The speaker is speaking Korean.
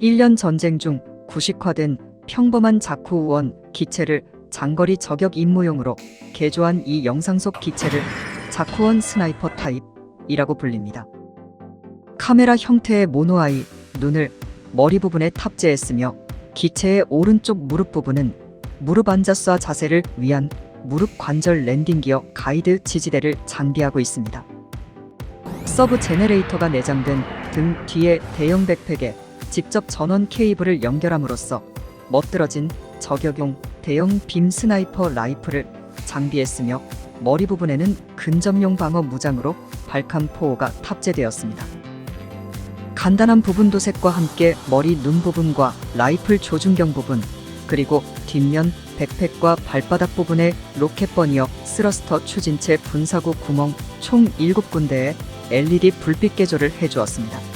1년 전쟁 중 구식화된 평범한 자쿠 우원 기체를 장거리 저격 임무용으로 개조한 이 영상 속 기체를 자쿠원 스나이퍼 타입이라고 불립니다. 카메라 형태의 모노아이 눈을 머리 부분에 탑재했으며 기체의 오른쪽 무릎 부분은 무릎 앉아 쏴 자세를 위한 무릎 관절 랜딩 기어 가이드 지지대를 장비하고 있습니다. 서브 제네레이터가 내장된 등 뒤에 대형 백팩에 직접 전원 케이블을 연결함으로써 멋들어진 저격용 대형 빔 스나이퍼 라이플을 장비했으며 머리 부분에는 근접용 방어 무장으로 발칸 포호가 탑재되었습니다. 간단한 부분 도색과 함께 머리 눈 부분과 라이플 조준경 부분 그리고 뒷면 백팩과 발바닥 부분에 로켓 버니어 스러스터 추진체 분사구 구멍 총 7군데에 LED 불빛 개조를 해주었습니다.